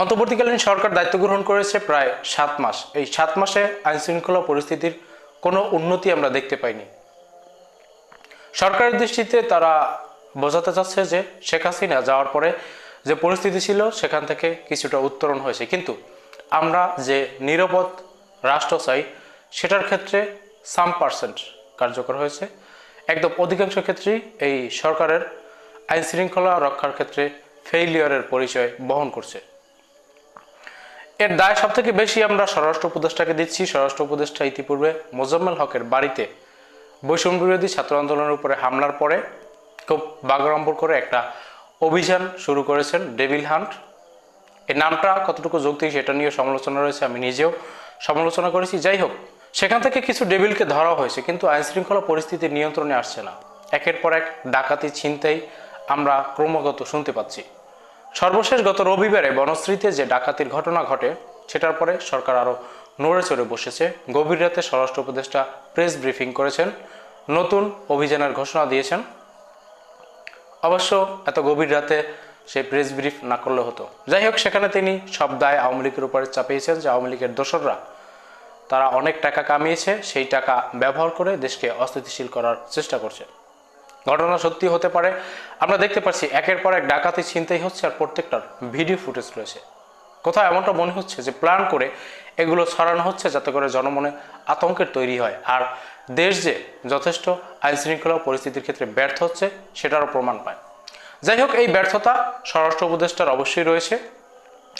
অন্তর্বর্তীকালীন সরকার দায়িত্ব গ্রহণ করেছে প্রায় সাত মাস। এই সাত মাসে আইন শৃঙ্খলা পরিস্থিতির কোনো উন্নতি আমরা দেখতে পাইনি। সরকারের দৃষ্টিতে তারা বোঝাতে চাচ্ছে যে শেখ হাসিনা যাওয়ার পরে যে পরিস্থিতি ছিল, সেখান থেকে কিছুটা উত্তরণ হয়েছে। কিন্তু আমরা যে নিরাপদ রাষ্ট্র চাই, সেটার ক্ষেত্রে সাম পার্সেন্ট কার্যকর হয়েছে। একদম অধিকাংশ ক্ষেত্রেই এই সরকারের আইন শৃঙ্খলা রক্ষার ক্ষেত্রে ফেইলিয়রের পরিচয় বহন করছে। এর দায় সব থেকে বেশি আমরা স্বরাষ্ট্র উপদেষ্টাকে দিচ্ছি। স্বরাষ্ট্র উপদেষ্টা ইতিপূর্বে মোজাম্মেল হকের বাড়িতে বৈষম্য বিরোধী ছাত্র আন্দোলনের উপরে হামলার পরে খুব বাগড়ম্বর করে একটা অভিযান শুরু করেছেন ডেভিল হান্ট। এই নামটা কতটুকু যৌক্তিক সেটা নিয়ে সমালোচনা রয়েছে, আমি নিজেও সমালোচনা করেছি। যাই হোক, সেখান থেকে কিছু ডেভিলকে ধরা হয়েছে, কিন্তু আইন শৃঙ্খলা পরিস্থিতি নিয়ন্ত্রণে আসছে না। একের পর এক ডাকাতি, ছিনতাই আমরা ক্রমাগত শুনতে পাচ্ছি। সর্বশেষ গত রবিবারে বনশ্রীতে যে ডাকাতির ঘটনা ঘটে, সেটার পরে সরকার আরও নড়ে চড়ে বসেছে। গভীর রাতে স্বরাষ্ট্র উপদেষ্টা প্রেস ব্রিফিং করেছেন। নতুন অভিযানের ঘোষণা দিয়েছেন। অবশ্য এত গভীর রাতে সেই প্রেস ব্রিফ না করলে হতো। যাই হোক, সেখানে তিনি সব দায় আওয়ামী লীগের উপরে চাপিয়েছেন যে আওয়ামী লীগের দোসররা, তারা অনেক টাকা কামিয়েছে, সেই টাকা ব্যবহার করে দেশকে অস্থিতিশীল করার চেষ্টা করছে। ঘটনা সত্যি হতে পারে। আমরা দেখতে পাচ্ছি একের পর এক ডাকাতি চিন্তাই হচ্ছে আর প্রত্যেকটার ভিডিও ফুটেজ রয়েছে। কোথাও এমনটা মনে হচ্ছে যে প্ল্যান করে এগুলো ছড়ানো হচ্ছে যাতে করে জনমনে আতঙ্কের তৈরি হয়। আর দেশ যে যথেষ্ট আইন শৃঙ্খলা পরিস্থিতির ক্ষেত্রে ব্যর্থ হচ্ছে, সেটারও প্রমাণ পায়। যাই হোক, এই ব্যর্থতা স্বরাষ্ট্র উপদেষ্টার অবশ্যই রয়েছে।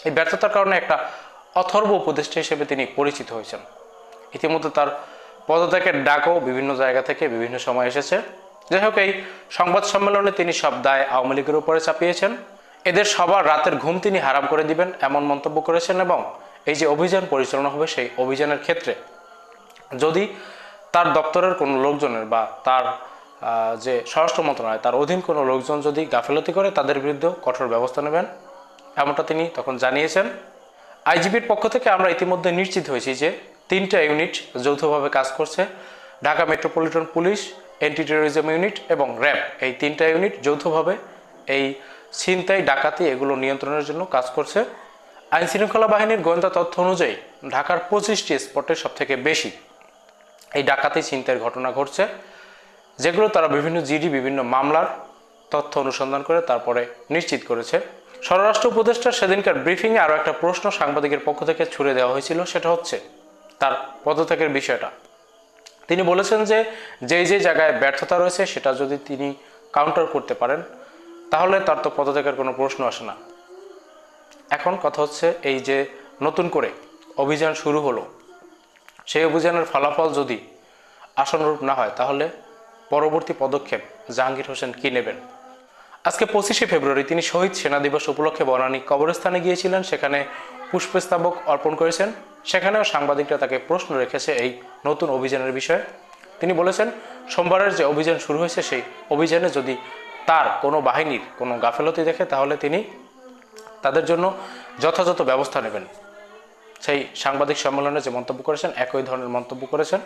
এই ব্যর্থতার কারণে একটা অথর্ব উপদেষ্টা হিসেবে তিনি পরিচিত হয়েছেন। ইতিমধ্যে তার পদত্যাগের ডাকও বিভিন্ন জায়গা থেকে বিভিন্ন সময় এসেছে। যাই হোক, এই সংবাদ সম্মেলনে তিনি সব দায় আওয়ামী লীগের উপরে চাপিয়েছেন। এদের সবার রাতের ঘুম তিনি হারাম করে দিবেন এমন মন্তব্য করেছেন এবং এই যে অভিযান পরিচালনা হবে সেই অভিযানের ক্ষেত্রে যদি তার দপ্তরের কোনো লোকজনের বা তার যে স্বরাষ্ট্র মন্ত্রণালয়, তার অধীন কোনো লোকজন যদি গাফিলতি করে, তাদের বিরুদ্ধেও কঠোর ব্যবস্থা নেবেন এমনটা তিনি তখন জানিয়েছেন। আইজিপির পক্ষ থেকে আমরা ইতিমধ্যে নিশ্চিত হয়েছি যে তিনটা ইউনিট যৌথভাবে কাজ করছে। Dhaka metropolitan police anti terrorism unit এবং র্যাব, এই তিনটা ইউনিট যৌথভাবে এই ছিনতাই, ডাকাতি এগুলো নিয়ন্ত্রণের জন্য কাজ করছে। আইন শৃঙ্খলা বাহিনীর গোয়েন্দা তথ্য অনুযায়ী ঢাকার পঁচিশটি স্পটে সব থেকে বেশি এই ডাকাতি, ছিনতাইয়ের ঘটনা ঘটছে, যেগুলো তারা বিভিন্ন জিডি, বিভিন্ন মামলার তথ্য অনুসন্ধান করে তারপরে নিশ্চিত করেছে। স্বরাষ্ট্র উপদেষ্টার সেদিনকার ব্রিফিংয়ে আরও একটা প্রশ্ন সাংবাদিকের পক্ষ থেকে ছুড়ে দেওয়া হয়েছিল, সেটা হচ্ছে তার পদত্যাগের বিষয়টা। তিনি বলেছেন যে যেই যে জায়গায় ব্যর্থতা রয়েছে সেটা যদি তিনি কাউন্টার করতে পারেন, তাহলে তার তো পদত্যাগের কোনো প্রশ্ন আসে না। এখন কথা হচ্ছে এই যে নতুন করে অভিযান শুরু হলো, সেই অভিযানের ফলাফল যদি আশানুরূপ না হয়, তাহলে পরবর্তী পদক্ষেপ জাহাঙ্গীর হোসেন কী নেবেন? আজকে পঁচিশে ফেব্রুয়ারি তিনি শহীদ সেনা দিবস উপলক্ষে বনানী কবরস্থানে গিয়েছিলেন। সেখানে পুষ্পস্তবক অর্পণ করেছেন। সেখানেও সাংবাদিকরা তাকে প্রশ্ন রেখেছে এই নতুন অভিযানের বিষয়ে। তিনি বলেছেন, সোমবারের যে অভিযান শুরু হয়েছে, সেই অভিযানে যদি তার কোনো বাহিনীর কোনো গাফেলতি দেখে, তাহলে তিনি তাদের জন্য যথাযথ ব্যবস্থা নেবেন। সেই সাংবাদিক সম্মেলনে যে মন্তব্য করেছেন, একই ধরনের মন্তব্য করেছেন।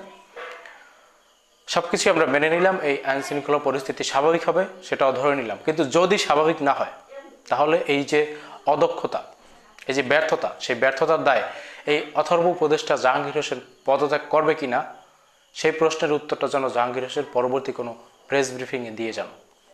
সবকিছু আমরা মেনে নিলাম, এই আইন শৃঙ্খলা পরিস্থিতি স্বাভাবিক হবে, সেটাও ধরে নিলাম। কিন্তু যদি স্বাভাবিক না হয়, তাহলে এই যে অদক্ষতা এই যে ব্যর্থতা, সেই ব্যর্থতার দায়, এই অথর্ব উপদেষ্টা জাহাঙ্গীর হোসেন পদত্যাগ করবে কিনা, সেই প্রশ্নের উত্তরটা যেন জাহাঙ্গীর হোসেন পরবর্তী কোনো প্রেস ব্রিফিংয়ে দিয়ে যান।